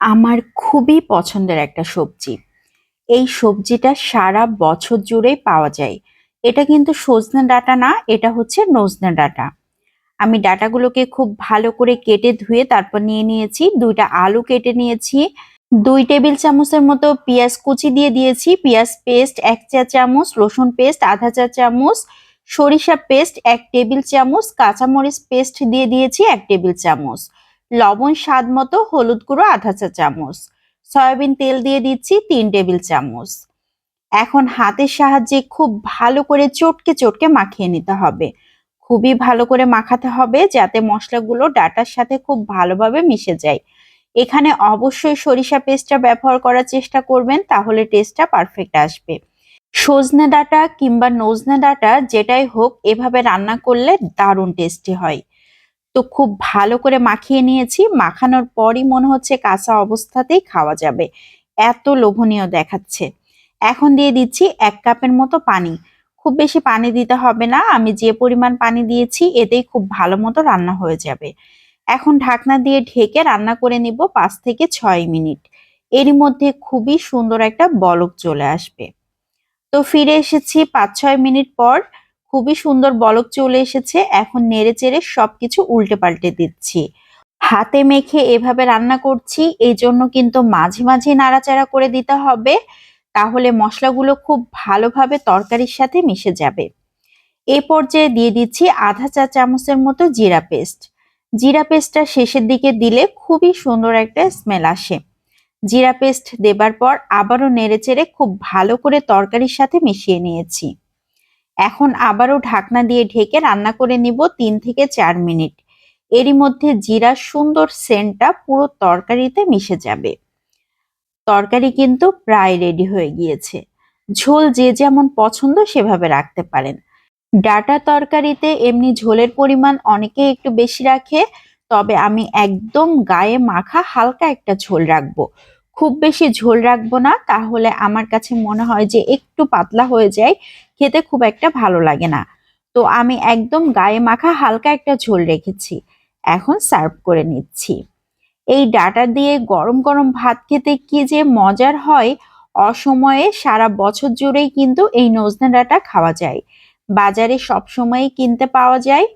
আমার খুবই পছন্দের একটা সবজি। এই সবজিটা সারা বছর জুড়েই পাওয়া যায়। এটা কিন্তু সজনে ডাটা না, এটা হচ্ছে নজনে ডাটা। আমি ডাটাগুলোকে খুব ভালো করে কেটে ধুয়ে তারপর নিয়ে নিয়েছি, দুইটা আলু কেটে নিয়েছি, দুই টেবিল চামচের মতো পেঁয়াজ কুচি দিয়ে দিয়েছি, পেঁয়াজ পেস্ট এক চা চামচ, রসুন পেস্ট আধা চা চামচ, সরিষা পেস্ট এক টেবিল চামচ, কাঁচামরিচ পেস্ট দিয়ে দিয়েছি এক টেবিল চামচ। লবণ স্বাদ মতো হলুদ গুঁড়ো, আধা চা চামচ। সয়াবিন তেল দিয়ে দিচ্ছি তিন টেবিল চামচ। এখন হাতের সাহায্যে খুব ভালো করে চটকে চটকে মাখিয়ে নিতে হবে। খুবই ভালো করে মাখাতে হবে যাতে মশলাগুলো ডাটার সাথে খুব ভালোভাবে মিশে যায়। এখানে অবশ্যই সরিষা পেস্টটা ব্যবহার করার চেষ্টা করবেন, তাহলে টেস্টটা পারফেক্ট আসবে। সজনে ডাটা কিংবা নজনে ডাটা যেটাই হোক, এভাবে রান্না করলে দারুণ টেস্টি হয়। তো খুব ভালো করে মাখিয়ে নিয়েছি। মাখানোর পরই মনে হচ্ছে কাঁচা অবস্থাতেই খাওয়া যাবে। এত লোভনীয় দেখাচ্ছে। এখন দিয়ে দিচ্ছি এক কাপের মতো পানি। খুব বেশি পানি দিতে হবে না। আমি যে পরিমাণ পানি দিয়েছি, এতেই খুব ভালো মতো রান্না হয়ে যাবে। এখন ঢাকনা দিয়ে ঢেকে রান্না করে নিব পাঁচ থেকে ছয় মিনিট। এরই মধ্যে খুবই সুন্দর একটা বলক চলে আসবে। তো ফিরে এসেছি পাঁচ ছয় মিনিট পর। খুবই সুন্দর বলক চলে এসেছে। এখন নেড়ে চেড়ে সবকিছু উল্টে পাল্টে দিচ্ছি। হাতে মেখে এভাবে রান্না করছি এই জন্য কিন্তু মাঝে মাঝে নাড়াচাড়া করে দিতে হবে। তাহলে মশলাগুলো খুব ভালোভাবে তরকারির সাথে মিশে যাবে। এ পর্যায়ে দিয়ে দিচ্ছি আধা চা চামচের মতো জিরা পেস্ট। জিরা পেস্টটা শেষের দিকে দিলে খুবই সুন্দর একটা স্মেল আসে। জিরা পেস্ট দেবার পর আবারও নেড়েচেড়ে খুব ভালো করে তরকারির সাথে মিশিয়ে নিয়েছি। এখন আবারও ঢাকনা দিয়ে ঢেকে রান্না করে নিব তিন থেকে চার মিনিট। এরই মধ্যে জিরা সুন্দর সেন্টটা পুরো তরকারিতে মিশে যাবে। তরকারি কিন্তু প্রায় রেডি হয়ে গিয়েছে। ঝোল যে যেমন পছন্দ সেভাবে রাখতে পারেন। ডাটা তরকারিতে এমনি ঝোলের পরিমাণ অনেকে একটু বেশি রাখে, তবে আমি একদম গায়ে মাখা হালকা একটা ঝোল রাখব। খুব বেশি ঝোল রাখব না, তাহলে আমার কাছে মনে হয় যে একটু পাতলা হয়ে যায়, খেতে খুব একটা ভালো লাগে না। তো আমি একদম গায়ে মাখা হালকা একটা ঝোল রেখেছি, এখন সার্ভ করে নিচ্ছি। এই ডাটা দিয়ে গরম গরম ভাত খেতে কি যে মজার হয়, অসময়ে সারা বছর জুড়েই কিন্তু এই নজনা ডাটা খাওয়া যায়। বাজারে সবসময়ই কিনতে পাওয়া যায়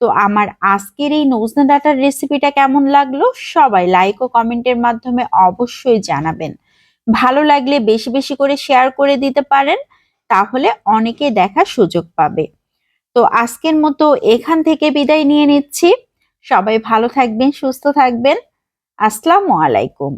তো আমার আজকের এই নজনা ডাটার রেসিপিটা কেমন লাগল? সবাই লাইক ও কমেন্টের মাধ্যমে অবশ্যই জানাবেন। ভালো লাগলে বেশি বেশি করে শেয়ার করে দিতে পারেন, তাহলে অনেকে দেখার সুযোগ পাবে। তো আজকের মতো এখান থেকে বিদায় নিয়ে নিচ্ছি। সবাই ভালো থাকবেন, সুস্থ থাকবেন। আসসালামু আলাইকুম।